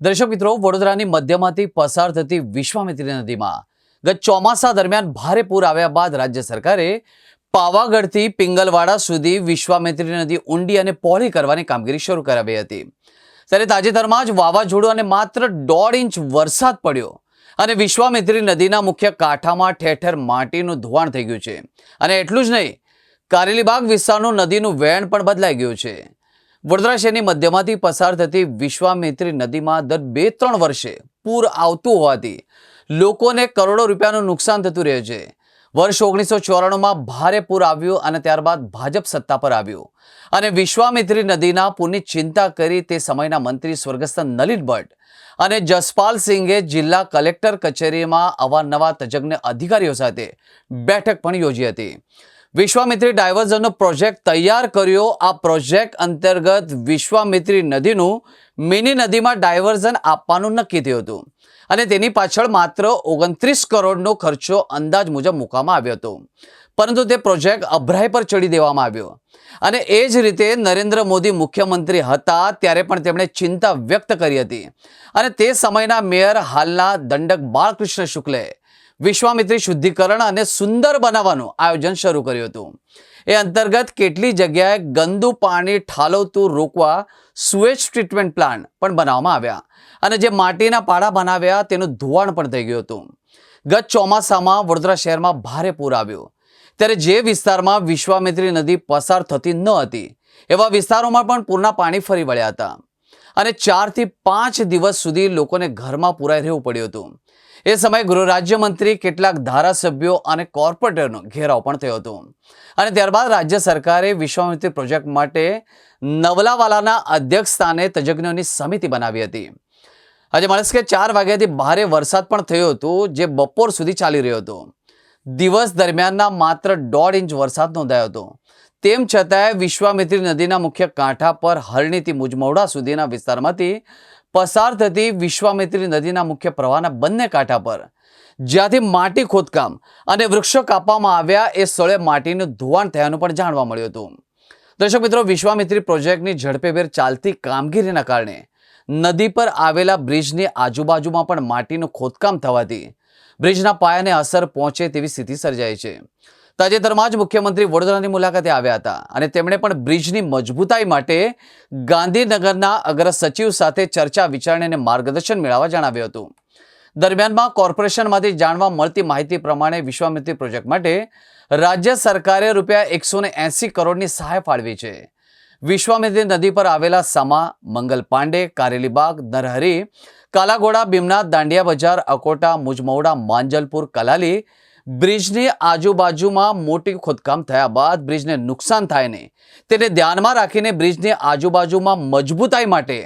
દર્શક મિત્રો, વડોદરાની મધ્યમાંથી પસાર થતી વિશ્વામિત્રી નદીમાં ગત ચોમાસા દરમિયાન ભારે પૂર આવ્યા બાદ રાજ્ય સરકારે પાવાગઢથી પિંગલવાડા સુધી વિશ્વામિત્રી નદી ઊંડી અને પહોળી કરવાની કામગીરી શરૂ કરાવી હતી. ત્યારે તાજેતરમાં જ વાવાઝોડું અને માત્ર દોઢ ઇંચ વરસાદ પડ્યો અને વિશ્વામિત્રી નદીના મુખ્ય કાંઠામાં ઠેર ઠેર માટીનું ધોવાણ થઈ ગયું છે. અને એટલું જ નહીં, કારેલીબાગ વિસ્તારનું નદીનું વહેણ પણ બદલાઈ ગયું છે. વડોદરા શહેરની મધ્યમાંથી પસાર થતી વિશ્વામિત્રી નદીમાં દર બે ત્રણ વર્ષે પૂર આવતું હોવાથી લોકોને કરોડો રૂપિયાનું નુકસાન થતું રહે છે. વર્ષ ઓગણીસો ચોરાણુંમાં ભારે પૂર આવ્યું અને ત્યારબાદ ભાજપ સત્તા પર આવ્યું. અને વિશ્વામિત્રી નદીના પૂરની ચિંતા કરી તે સમયના મંત્રી સ્વર્ગસ્થ નલિન ભટ્ટ અને જસપાલ સિંઘે જિલ્લા કલેક્ટર કચેરીમાં અવારનવાર તજજ્ઞ અધિકારીઓ સાથે બેઠક પણ યોજી હતી. વિશ્વામિત્રી ડાયવર્ઝનનો પ્રોજેક્ટ તૈયાર કર્યો. આ પ્રોજેક્ટ અંતર્ગત વિશ્વામિત્રી નદીનું મિની નદીમાં ડાયવર્ઝન આપવાનું નક્કી થયું હતું. અને તેની પાછળ માત્ર ઓગણત્રીસ કરોડનો ખર્ચો અંદાજ મુજબ મૂકવામાં આવ્યો હતો. પરંતુ તે પ્રોજેક્ટ અભરાય પર ચડી દેવામાં આવ્યો. અને એ જ રીતે નરેન્દ્ર મોદી મુખ્યમંત્રી હતા ત્યારે પણ તેમણે ચિંતા વ્યક્ત કરી હતી. અને તે સમયના મેયર હાલના દંડક બાળકૃષ્ણ શુક્લે વિશ્વામિત્રી શુદ્ધિકરણ અને સુંદર બનાવવાનું આયોજન શરૂ કર્યું હતું. એ અંતર્ગત કેટલી જગ્યાએ ગંદુ પાણી ઠાલવતું રોકવા સુએજ ટ્રીટમેન્ટ પ્લાન્ટ પણ બનાવવામાં આવ્યા અને જે માટીના પાડા બનાવ્યા તેનું ધોવાણ પણ થઈ ગયું હતું. ગત ચોમાસામાં વડોદરા શહેરમાં ભારે પૂર આવ્યું. ત્યારે જે વિસ્તારમાં વિશ્વામિત્રી નદી પસાર થતી ન હતી, એવા વિસ્તારોમાં પણ પૂરના પાણી ફરી વળ્યા હતા. અને ચારથી પાંચ દિવસ સુધી લોકોને ઘરમાં પુરાઈ રહેવું પડ્યું હતું. એ સમયે ગૃહ રાજ્યમંત્રી કેટલાક ધારાસભ્યો અને કોર્પોરેટરનો ઘેરાવ પણ થયો હતો. અને ત્યારબાદ રાજ્ય સરકારે વિશ્વામિત્રી પ્રોજેક્ટ માટે નવલાવાલાના અધ્યક્ષ સ્થાને તજજ્ઞોની સમિતિ બનાવી હતી. આજે માણસ કે ચાર વાગ્યાથી ભારે વરસાદ પણ થયો હતો, જે બપોર સુધી ચાલી રહ્યો હતો. દિવસ દરમિયાનના માત્ર દોઢ ઇંચ વરસાદ નોંધાયો હતો. તેમ છતાંય વિશ્વામિત્રી નદીના મુખ્ય કાંઠા પર હરણીથી મુજમોડા સુધીના વિસ્તારમાંથી પસાર થતી વિશ્વામિત્રી નદીના મુખ્ય પ્રવાહના બંને કાંઠા પર, જ્યાંથી માટી ખોદકામ અને વૃક્ષો કાપવામાં આવ્યા એ સ્થળે માટીનું ધોવાણ થયાનું પણ જાણવા મળ્યું હતું. દર્શક મિત્રો, વિશ્વામિત્રી પ્રોજેક્ટની ઝડપેભેર ચાલતી કામગીરીના કારણે નદી પર આવેલા બ્રિજની આજુબાજુમાં પણ માટીનું ખોદકામ થવાથી બ્રિજના પાયાને અસર પહોંચે તેવી સ્થિતિ સર્જાઈ છે. તાજેતરમાં જ મુખ્યમંત્રી વડોદરાની મુલાકાતે આવ્યા હતા અને તેમણે પણ બ્રિજની મજબૂતાઈ માટે ગાંધીનગરના અગ્ર સાથે ચર્ચા, વિચારણા અને માર્ગદર્શન મેળવવા જણાવ્યું હતું. દરમિયાનમાં કોર્પોરેશનમાંથી જાણવા મળતી માહિતી પ્રમાણે વિશ્વામિત્રી પ્રોજેક્ટ માટે રાજ્ય સરકારે રૂપિયા એકસો કરોડની સહાય ફાળવી છે. વિશ્વામિત્રી નદી પર આવેલા સમા, મંગલ પાંડે કારેલીબાગ નરહરી, કાલાઘોડા, ભીમનાથ, દાંડિયા બજાર, અકોટા, મુજમૌડા, માંજલપુર, કલાલી બ્રિજની આજુબાજુમાં મોટી ખોદકામ થયા બાદ બ્રિજને નુકસાન થાય નહીં. તેને ધ્યાનમાં રાખીને બ્રિજની આજુબાજુમાં મજબૂતાઈ માટે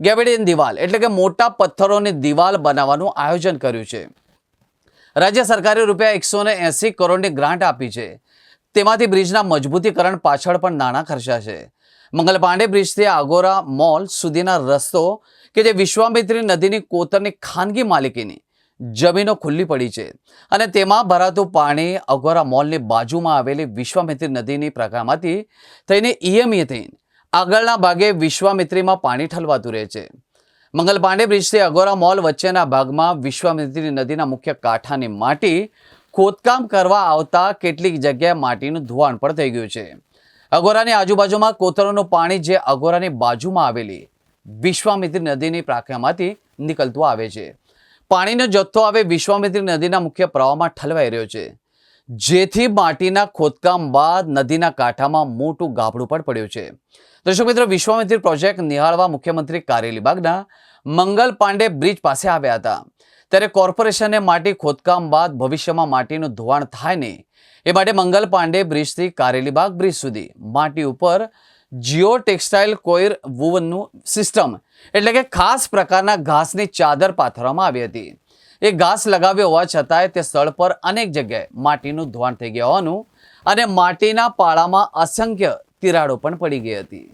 ગેબેડિયન દિવાલ એટલે કે મોટા પથ્થરોની દિવાલ બનાવવાનું આયોજન કર્યું છે. રાજ્ય સરકારે રૂપિયા એકસો ને એંસી કરોડની ગ્રાન્ટ આપી છે. તેમાંથી બ્રિજના મજબૂતીકરણ પાછળ પણ નાણાં ખર્ચાશે મંગલ પાંડે બ્રિજથી આગોરા મોલ સુધીના રસ્તો કે જે વિશ્વામિત્રી નદીની કોતરની ખાનગી માલિકીની જમીનો ખુલ્લી પડી છે. અને તેમાં ભરાતું પાણી અગોરા મોલની બાજુમાં આવેલી વિશ્વામિત્રી નદીની પ્રકારમાંથી થઈને ઈએમએ થઈને આગળના ભાગે વિશ્વામિત્રીમાં પાણી ઠલવાતું રહે છે. મંગલ પાંડે બ્રિજથી અગોરા મોલ વચ્ચેના ભાગમાં વિશ્વામિત્રી નદીના મુખ્ય કાંઠાની માટી ખોદકામ કરવા આવતા કેટલીક જગ્યાએ માટીનું ધોવાણ પણ થઈ ગયું છે. અગોરાની આજુબાજુમાં કોતરોનું પાણી જે અગોરાની બાજુમાં આવેલી વિશ્વામિત્રી નદીની પ્રાખ્યામાંથી નીકળતું આવે છે. પાણીનો જથ્થો હવે વિશ્વામિત્રી નદીના મુખ્ય પ્રવાહમાં ઠલવાઈ રહ્યો છે. જેથી માટીના ખોદકામ બાદ નદીના કાંઠામાં મોટું ગાબડું પણ પડ્યું છે. દર્શક મિત્રો, વિશ્વામિત્રી પ્રોજેક્ટ નિહાળવા મુખ્યમંત્રી કારેલીબાગના મંગલ પાંડે બ્રિજ પાસે આવ્યા હતા. ત્યારે કોર્પોરેશને માટી ખોદકામ બાદ ભવિષ્યમાં માટીનું ધોવાણ થાય નહીં. એ માટે મંગલ પાંડે બ્રિજથી કારેલીબાગ બ્રિજ સુધી માટી ઉપર જીઓ ટેક્સટાઇલ કોઈર વુવનનું સિસ્ટમ, એટલે કે ખાસ પ્રકારના ઘાસની ચાદર પાથરવામાં આવી હતી. એ ઘાસ લગાવ્યો હોવા છતાંય તે સ્થળ પર અનેક જગ્યાએ માટીનું ધોવાણ થઈ ગયા હોવાનું અને માટીના પાળામાં અસંખ્ય તિરાડો પણ પડી ગઈ હતી.